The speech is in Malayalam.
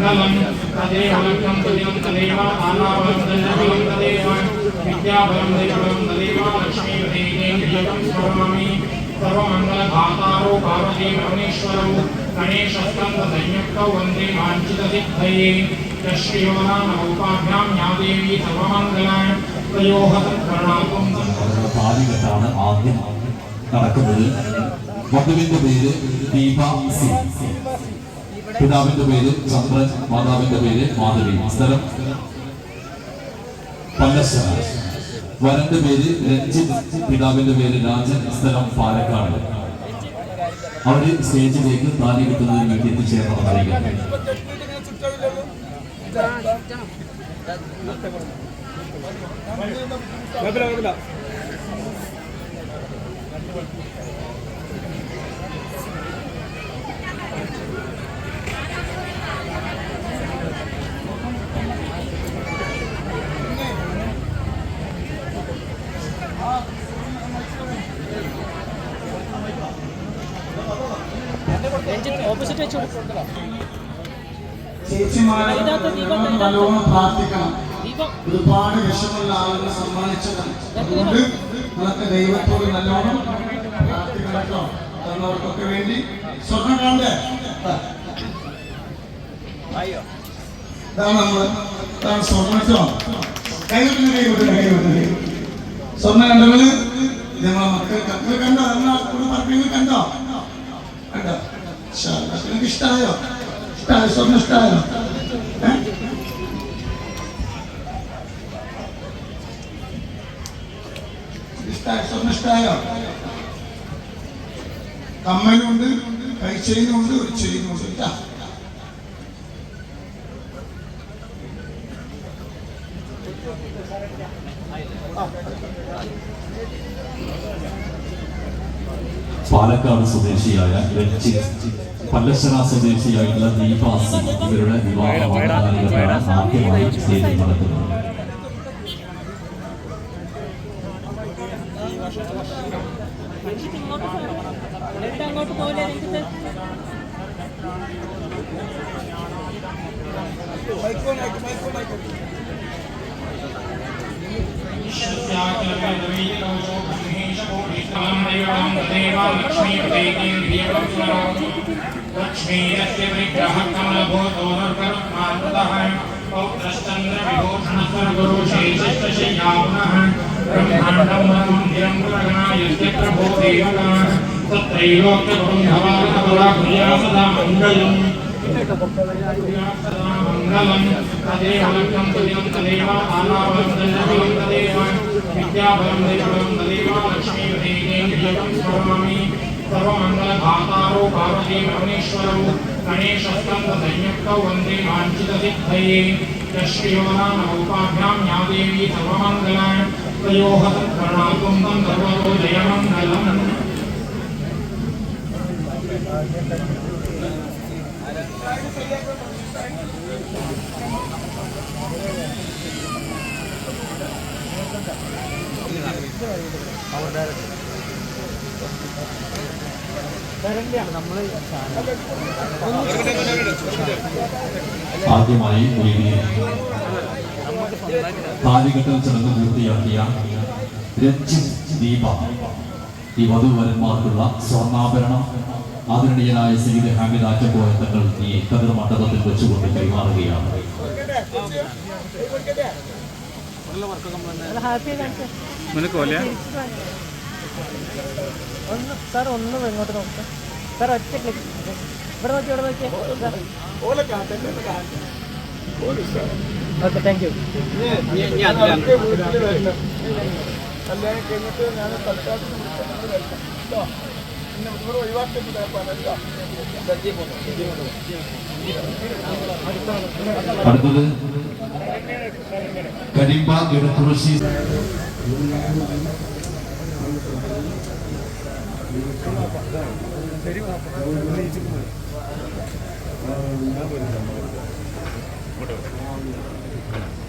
മംഗളം തദേവ ലഗ്നം തുല്യം തദേവ ആലാപനം തന്നബലം തദേവ വിദ്യാബലം ദൈവബലം തദേവ ലക്ഷ്മീപതേന്ദ്രിയം സ്മരാമി സർവമംഗളഭാതാരോ പാർവതീ പരമേശ്വരോ ഗണേശസ്കന്ദ സംയുക്തൗ വന്ദേ വാഞ്ചിതസിദ്ധയേ യശ്രിയോ നാമ ഉപാഭ്യാം യാ ദേവി സർവമംഗളാൻ തയോഹ പ്രണാമം താലികെട്ടാണ് ആദ്യം നടക്കുന്നത് വധുവിന്റെ പേര് ദീപ സിംഗ് പിതാവിന്റെ പേര് ചന്ദ്രൻ മാതാവിന്റെ പേര് മാധവി. സ്ഥലം പല്ലശ്ശന വരന്റെ പേര് രഞ്ജിത് പിതാവിന്റെ പേര് രാജൻ സ്ഥലം പാലക്കാട്. അവർ സ്റ്റേജിലേക്ക് താലി കിട്ടുന്നതിന് വേണ്ടി എത്തിച്ചേർന്ന് അറിയിക്കുന്നു ഓപ്പോസിറ്റ് വെച്ചു കൊടുക്കണം ചേച്ചിമാരെ നല്ലോണം നല്ലോണം പ്രാർത്ഥിക്കണം. ദീപം. ഒരുപാട് വിഷമുള്ള ആളുകൾ സമ്മാനിച്ചതാണ് അതുകൊണ്ട് നമുക്ക് ദൈവത്തോട് നല്ലോണം പ്രാർത്ഥിക്കണം കേട്ടോ. തന്നവർക്കൊക്കെ വേണ്ടി കാണണ്ടേ? ദാ. ഇതാണ് നമ്മൾ. ഇതാണ് സ്വർണം കേട്ടോ. കൈവിട്ടില്ല കൈവിട്ടില്ല കൈവിട്ടില്ല സ്വർണം കണ്ടവര് നമ്മളെ മക്കൾ കണ്ടോ കണ്ടോ? നമ്മളെ കൂടെ പറഞ്ഞ കണ്ടോ കണ്ടോ? ഇൻഷാ അല്ലാ. നിങ്ങൾക്ക് ഇഷ്ടമായോ ഇഷ്ടമായോ സ്വർണ്ണം ഇഷ്ടമായോ ഏഹ് ഇഷ്ടായോ സ്വർണ്ണം ഇഷ്ടായോ കമ്മലുണ്ട് കൈ ചെയിനുണ്ട് ഒരു ചെയിനുണ്ട് കേട്ടാ പാലക്കാട് സ്വദേശിയായ രഞ്ജിത്ത് പല്ലശ്ശന സ്വദേശിയായിട്ടുള്ള ദീപാസി ഇവരുടെ വിവാഹമാണ് ആദ്യമായി സ്റ്റേജിൽ നടക്കുന്നത്. അങ്ങോട്ട് പോലെ രഞ്ജിത്ത് स्तमन्देवाम् देवालक्ष्मीप्रीतिन्द्रियवत्सरो लक्ष्मीरस्य विग्रहकमलभूतो नर्करुक्मार्गतः पौत्रश्चन्द्रविभूषणस्वरगुरुशेषश्चया पुनः ब्रह्माण्डम् मन्दिरम् गगनायस्य प्रभो देवगणः तत्रैलोक्यकुरुम्भवानवला भूया सदा मङ्गलम्। सदा மங்களம் ததேவம் நம் துதினம் ததேவா ஆனாவம் தன்னதியம் ததேவா வித்யாபலம் தேவம் ததேவா जगं தேவே கிரியம் ஸ்வரமாமி सर्वमङ्गलभातारो पार्वती परमेश्वरौ वंदे वाञ्छितसिद्धये यश्रियो नाम या देवी सर्वमङ्गलान् तयोः तं सर्वतो जयमङ्गलम् Thank you. ആദ്യമായി താലികെട്ടൽ ചടങ്ങ് പൂർത്തിയാക്കിയ രഞ്ജിത് ദീപ ഈ വധുവരന്മാർക്കുള്ള സ്വർണാഭരണം ആദരണീയനായ സയ്യിദ് ഹാമിദ് ആറ്റക്കോയ തങ്ങൾ ഈ കതിർ മണ്ഡപത്തിൽ വെച്ചുകൊണ്ട് കൈമാറുകയാണ്. ഒന്ന് സാർ ഒന്ന് ഇങ്ങോട്ട് നോക്കാം. സാർ ഒറ്റ ക്ലിക്ക് ഇവിടെ നോക്കി ഇവിടെ നോക്കിയേ ഓക്കെ താങ്ക് യു കല്യാണം കഴിഞ്ഞിട്ട് ഞാൻ തൽക്കാലം അടുത്തത് കരിമ്പ ഇടക്കുറിശി ഇങ്ങോട്ട്